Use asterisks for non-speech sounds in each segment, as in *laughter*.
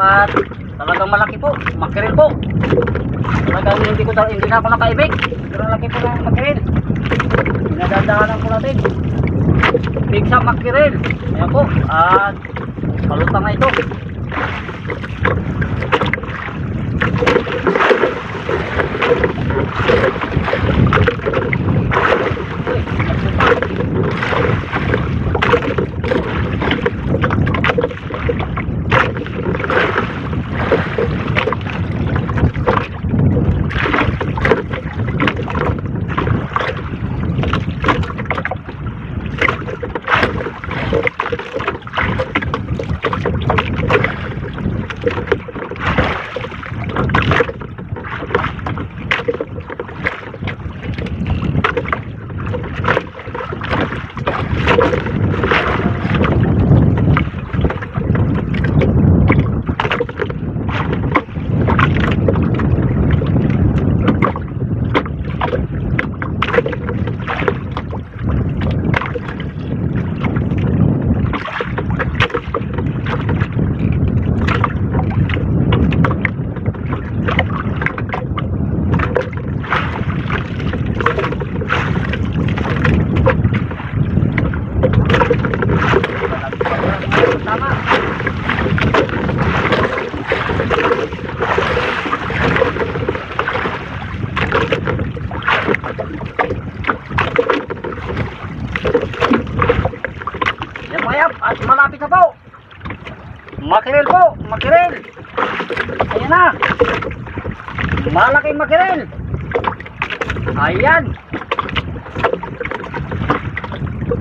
dapat talagang malaki po. Makirin po. Talagang hindi ko talaga hindi na ako nakaibig. Pero laki po ng makirin pinadadaanan po natin. Big sa makirin ayan po. At palutang na ito. Makiril po, makiril. Ayan na. Malaking makiril. Ayan.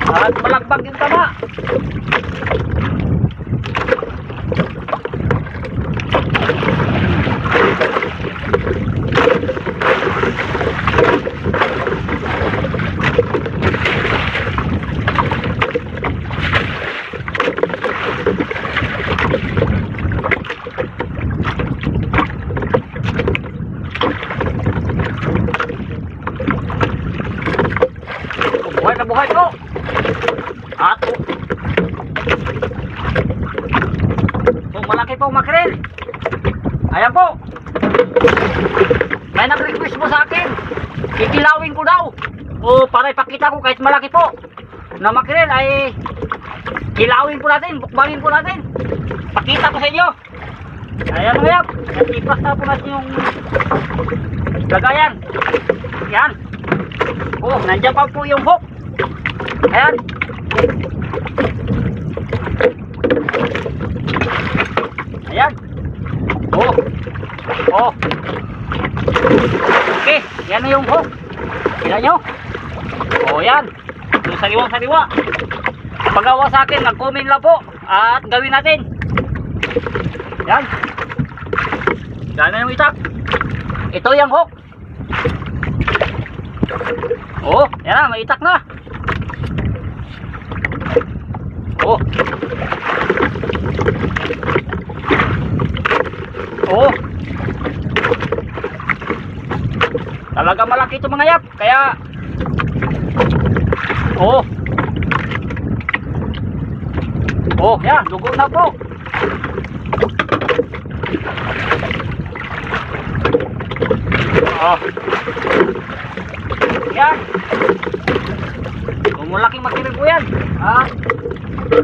At malagbag yung tama. Buhay na buhay po. At po, malaki po makrel. Ayan po. May nag-request po sa akin. Kikilawin ko daw. O para ipakita ko kahit malaki po. Na makrel ay kilawin po natin, bukbangin po natin. Pakita ko sa inyo. Ayan mga yap. Ipas po natin yung lagayan. Yan. Oh, nandiyan pa po yung hook. Ayan. Ayan. Oh. Oh. Okay, yan na yung hook. Tignan nyo. Oh, yan. Yung sariwang sariwa. Pagawa sa akin, mag-comment lang po. At gawin natin. Yan. Yan yung itak. Ito yung hook. Oh, yan na, may itak na. Oh. Oh. Talaga malaki ito mga yap, kaya Oh. Oh, yan, dugo na po. Oh. Yan. Kung malaking makinig po yan. Ah. Oh,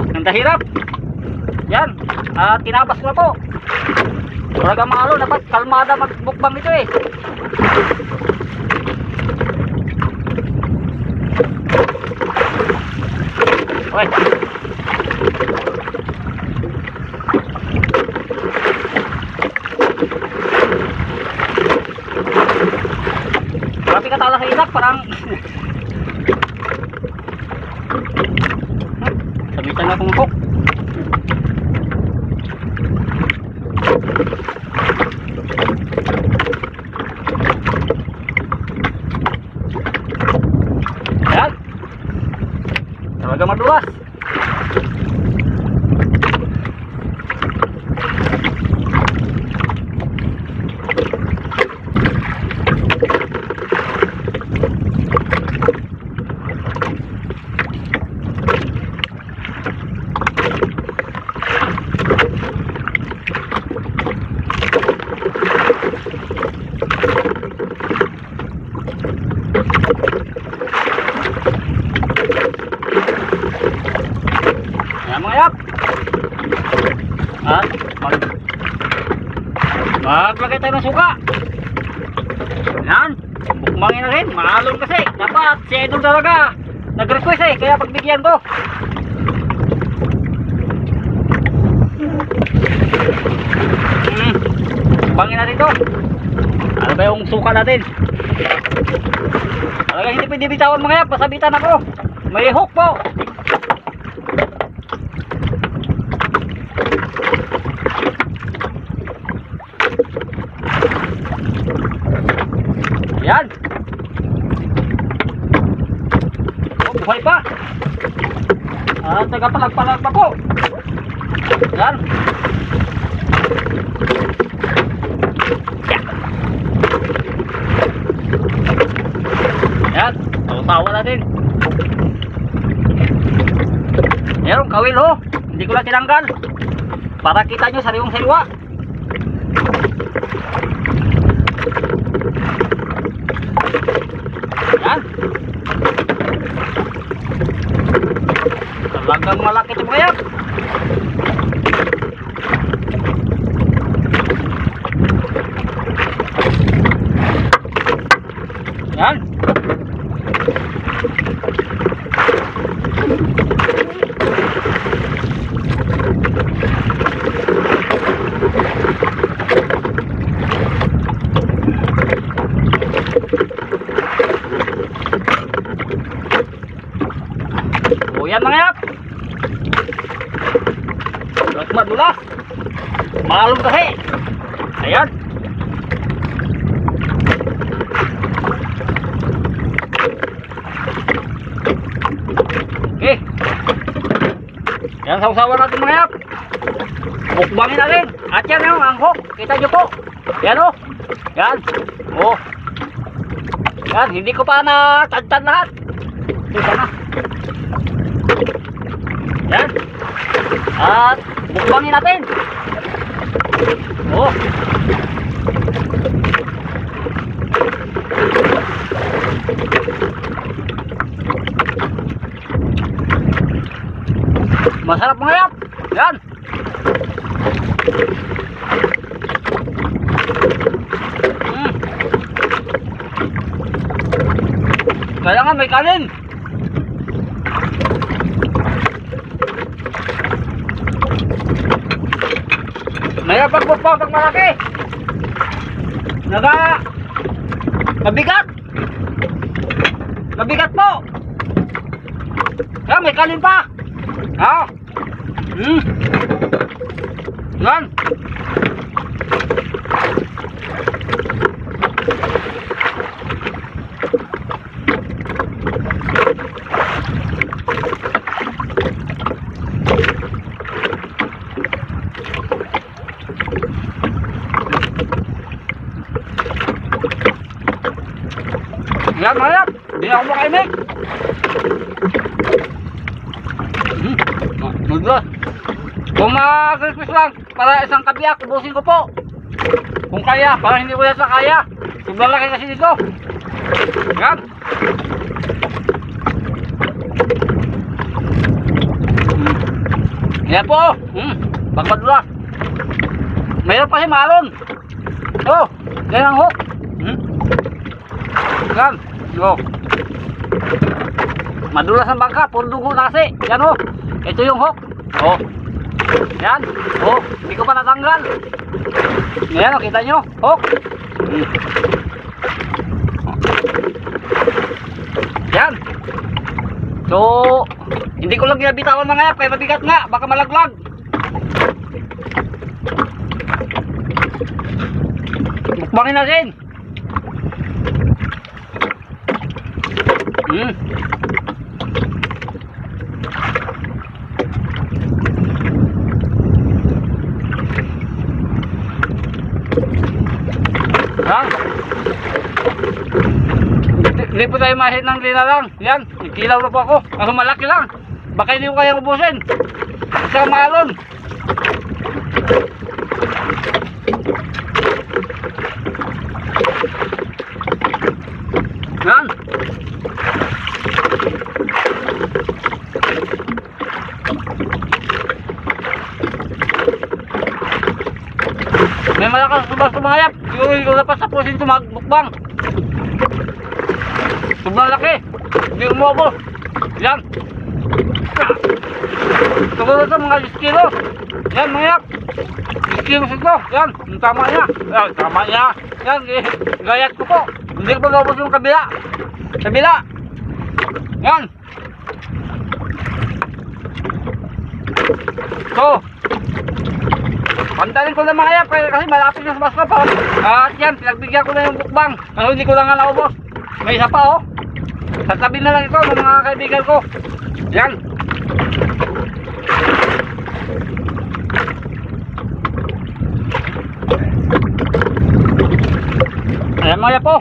ang dahirap. Yan. Ah, tinabas ko na po. Talaga maalo, dapat kalmada magbukbang ito eh. Okay. Grabe ka tala sa inak, parang... *laughs* Sabitan akong hook. Yan. Talaga madulas. Maglagay tayo ng suka. Yan. Bukmangin na rin. Maalon kasi. Dapat si Idol talaga. Nag-request eh. Kaya pagbigyan ko. Hmm. Bangin natin to. Ano ba yung suka natin? Talagang hindi pwede bitawan mga yan. Pasabitan ako. May hook po. Yan. Oh, buhay pa. Ah, tagapalag-palag pa po. Yan. Yan. Tawa natin. Meron kawil ho. Hindi ko lang tinanggal. Para kita nyo sariwang sariwa. Yan. Talagang malaki ito. Yan. O yan mga yap. Terus madulas. Malum kasi. Ayan. Okay. Yan sausawan natin mga yap. Bukbangin natin. At yan yung ang hook. Kita nyo po. Yan o. Yan. O. Yan. Hindi ko pa na-tadtad lahat. Ito na. Yan. At bukbangin natin. Oh. Masarap mga yap. Yan. Mm. Kaya nga may kanin. Mayroon pag bukpok ng malaki. Naga mabigat. Mabigat po. Yan, may kanin pa. Ah. Hmm. Yan. Yan, mayap. Hindi ako makaimik. Hmm. Magla. Kung mag-request lang, para isang kabiyak, ubusin ko po. Kung kaya, para hindi ko yan sa kaya. Sobrang laki kasi dito. Yan. Yan po. Hmm. Bagmadula. Mayroon pa si Malon. Oh, yan ang hook. Hmm. Yan. Oh. Madulas ang bangka, puro dugo na kasi. Yan oh. Ito yung hook. Oh. Yan. Oh, hindi ko pa natanggal. Yan oh, kita nyo. Hook. Yan. So, hindi ko lang ginabitawan mga yap, kaya mabigat nga, baka malaglag. Bukbangin natin. Hmm. Ha? Hindi- po tayo mahit ng lina lang. Yan, ikilaw na po ako. Ang malaki lang. Baka hindi ko kaya ubusin. Sa malon. Yan. May malakas sumayap. Siguro ko dapat sa pusin ito magbukbang. Sobrang laki. Hindi umubos. Yan. Siguro ito mga 10 kilo. Yan mga yak. 10 kilo ito. Yan. Yung tama niya. Yan. Tama niya. Yan. eh, Gayat ko po. Hindi ko naubos yung kabila. Kabila. Yan. So, Pantalin ko na mga yan kasi malapit na sa basko pa. At yan, pinagbigyan ko na yung bukbang. Ano hindi ko lang nga naubos. May isa pa oh. Tatabi na lang ito ng mga kaibigan ko. Yan. Ayan mga po.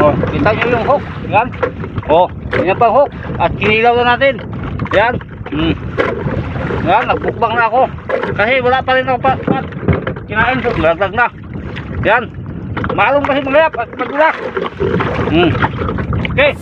Oh, kita nyo yung hook. Yan. Oh, yan pa hook. At kinilaw na natin. Yan. Hmm. Yan, nagbukbang na ako. Kasi wala pa rin ako pa, pa kinain so laglag na. Yan. Malong kasi mga yap at magulak. Hmm. Okay.